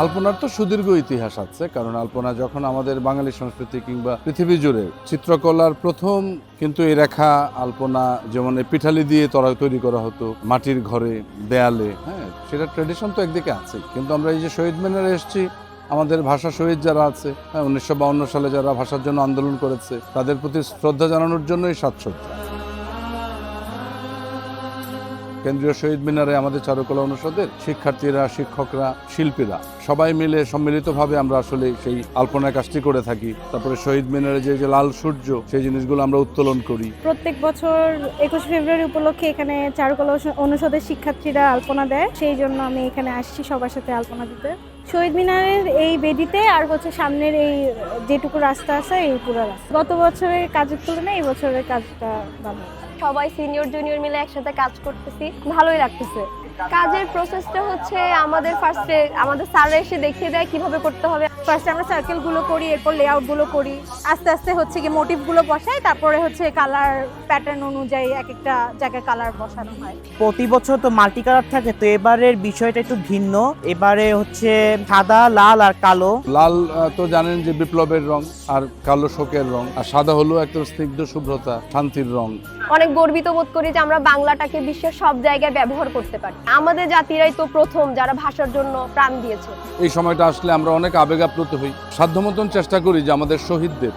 আলপনার তো সুদীর্ঘ ইতিহাস আছে, কারণ আলপনা যখন আমাদের বাঙালি সংস্কৃতি কিংবা পৃথিবী জুড়ে চিত্রকলার প্রথম কিন্তু এই রেখা আলপনা যেমন পিঠালি দিয়ে তরা তৈরি করা হতো, মাটির ঘরে, দেয়ালে হ্যাঁ সেটা ট্রেডিশন তো একদিকে আছে কিন্তু আমরা এই যে শহীদ মিনারে এসেছি, আমাদের ভাষা শহীদ যারা আছে হ্যাঁ উনিশশো সালে যারা ভাষার জন্য আন্দোলন করেছে, তাদের প্রতি শ্রদ্ধা জানানোর জন্যই সাজসজ্জা। কেন্দ্রীয় শহীদ মিনারে আমাদের চারুকলা অনুষদের শিক্ষার্থীরা, শিক্ষকরা, শিল্পীরা সবাই মিলে সম্মিলিতভাবে আমরা আসলে সেই আলপনা কাজটি করে থাকি। তারপরে শহীদ মিনারে যে যে লাল সূর্য, সেই জিনিসগুলো আমরা উত্তোলন করি। প্রত্যেক বছর একুশ ফেব্রুয়ারি উপলক্ষে এখানে চারুকলা অনুষ- অনুষদের শিক্ষার্থীরা আলপনা দেয়। সেই জন্য আমি এখানে আসছি সবার সাথে আলপনা দিতে। শহীদ মিনারের এই বেদিতে আর হচ্ছে সামনের এই যেটুকু রাস্তা আছে, এই পুরো রাস্তা। গত বছরের কাজের তুলনায় এই বছরের কাজটা ভালো। সবাই সিনিয়র জুনিয়র মিলে একসাথে কাজ করতেছি, ভালোই লাগতেছে। কাজের প্রসেসটা হচ্ছে আমাদের ফার্স্টে আমাদের স্যাররা এসে দেখিয়ে দেয় কীভাবে করতে হবে। ফার্স্টে আমরা সার্কেলগুলো করি এরপর লেআউটগুলো করি। আস্তে আস্তে হচ্ছে কি মোটিভগুলো বসাই তারপরে হচ্ছে কালার প্যাটার্ন অনুযায়ী এক একটা জায়গায় কালার বসানো হয়। প্রতি বছর তো মাল্টি কালার থাকে তো এবারের বিষয়টা একটু ভিন্ন। এবারে হচ্ছে সাদা লাল আর কালো। লাল তো জানেন যে বিপ্লবের রং আর কালো শোকের রং। আর সাদা হলো একদম স্নিগ্ধ শুভ্রতা শান্তির রং। অনেক গর্বিত বোধ করি যে আমরা বাংলাটাকে বিশ্বের সব জায়গায় ব্যবহার করতে পারি। আমাদের জাতিরাই তো প্রথম যারা ভাষার জন্য প্রাণ দিয়েছে। এই সময়টা আসলে আমরা অনেক আবেগ আপ্লুত হই। সাধ্য মতন চেষ্টা করি যে আমাদের শহীদদের,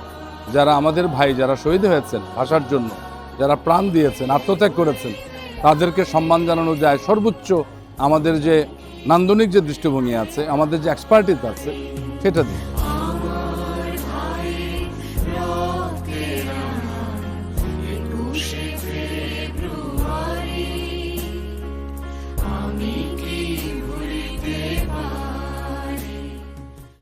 যারা আমাদের ভাই যারা শহীদ হয়েছেন ভাষার জন্য, যারা প্রাণ দিয়েছেন, আত্মত্যাগ করেছেন, তাদেরকে সম্মান জানানো যায়। সর্বোচ্চ আমাদের যে নান্দনিক যে দৃষ্টিভঙ্গি আছে, আমাদের যে এক্সপার্টিস আছে, সেটা দিয়ে